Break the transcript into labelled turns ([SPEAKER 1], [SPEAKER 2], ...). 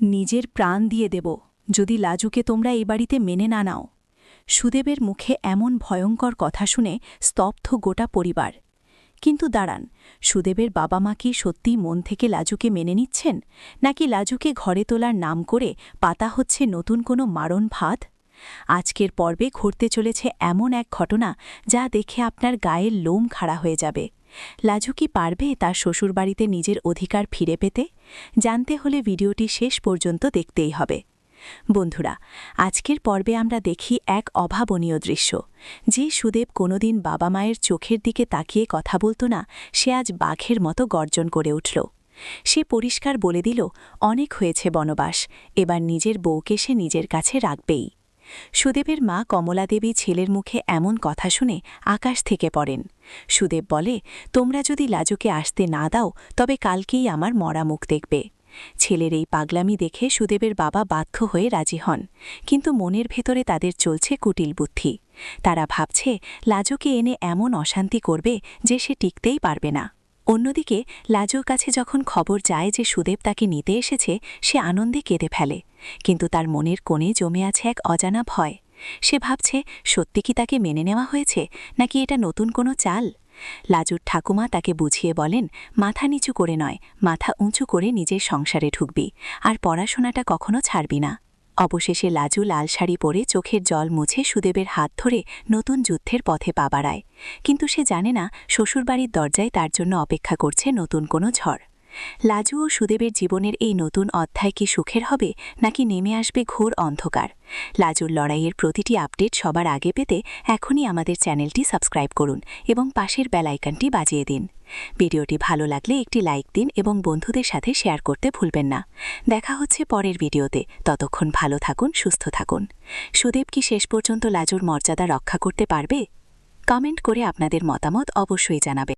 [SPEAKER 1] নিজের প্রাণ দিয়ে দেব, যদি লাজুকে তোমরা এই বাড়িতে মেনে না নাও। সুদেবের মুখে এমন ভয়ঙ্কর কথা শুনে স্তব্ধ গোটা পরিবার। কিন্তু দাঁড়ান, সুদেবের বাবা মা কি সত্যিই মন থেকে লাজুকে মেনে নিচ্ছেন? নাকি লাজুকে ঘরে তোলার নাম করে পাতা হচ্ছে নতুন কোনো মারণ ভাত? আজকের পর্বে ঘটতে চলেছে এমন এক ঘটনা যা দেখে আপনার গায়ের লোম খাড়া হয়ে যাবে। লাজু কি পারবে তার শ্বশুরবাড়িতে নিজের অধিকার ফিরে পেতে? জানতে হলে ভিডিওটি শেষ পর্যন্ত দেখতেই হবে। বন্ধুরা, আজকের পর্বে আমরা দেখি এক অভাবনীয় দৃশ্য। যে সুদেব কোনোদিন বাবা মায়ের চোখের দিকে তাকিয়ে কথা বলতো না, সে আজ বাঘের মতো গর্জন করে উঠল। সে পরিষ্কার বলে দিল, অনেক হয়েছে বনবাস, এবার নিজের বউকে সে নিজের কাছে রাখবেই। সুদেবের মা কমলাদেবী ছেলের মুখে এমন কথা শুনে আকাশ থেকে পড়েন। সুদেব বলে, তোমরা যদি লাজুকে আসতে না দাও, তবে কালকেই আমার মরা মুখ দেখবে। ছেলের এই পাগলামি দেখে সুদেবের বাবা বাধ্য হয়ে রাজি হন। কিন্তু মনের ভেতরে তাদের চলছে কুটিল বুদ্ধি। তারা ভাবছে, লাজুকে এনে এমন অশান্তি করবে যে সে টিকতেই পারবে না। অন্যদিকে, লাজুর কাছে যখন খবর যায় যে সুদেব তাকে নিতে এসেছে, সে আনন্দে কেঁদে ফেলে। কিন্তু তার মনের কোণে জমে আছে এক অজানা ভয়। সে ভাবছে, সত্যি কি তাকে মেনে নেওয়া হয়েছে, নাকি এটা নতুন কোনো চাল? লাজুর ঠাকুমা তাকে বুঝিয়ে বলেন, মাথা নিচু করে নয়, মাথা উঁচু করে নিজের সংসারে ঢুকবি, আর পড়াশোনাটা কখনো ছাড়বি না। অবশেষে লাজু লাল শাড়ি পরে চোখের জল মুছে সুদেবের হাত ধরে নতুন যুদ্ধের পথে পা বাড়ায়। কিন্তু সে জানে না, শ্বশুরবাড়ির দরজায় তার জন্য অপেক্ষা করছে নতুন কোনো ঝড়। লাজু ও সুদেবের জীবনের এই নতুন অধ্যায় কি সুখের হবে, নাকি নেমে আসবে ঘোর অন্ধকার? লাজুর লড়াইয়ের প্রতিটি আপডেট সবার আগে পেতে এখনই আমাদের চ্যানেলটি সাবস্ক্রাইব করুন এবং পাশের বেলাইকনটি বাজিয়ে দিন। ভিডিওটি ভালো লাগলে একটি লাইক দিন এবং বন্ধুদের সাথে শেয়ার করতে ভুলবেন না। দেখা হচ্ছে পরের ভিডিওতে। ততক্ষণ ভালো থাকুন, সুস্থ থাকুন। সুদেব কি শেষ পর্যন্ত লাজুর মর্যাদা রক্ষা করতে পারবে? কমেন্ট করে আপনাদের মতামত অবশ্যই জানাবেন।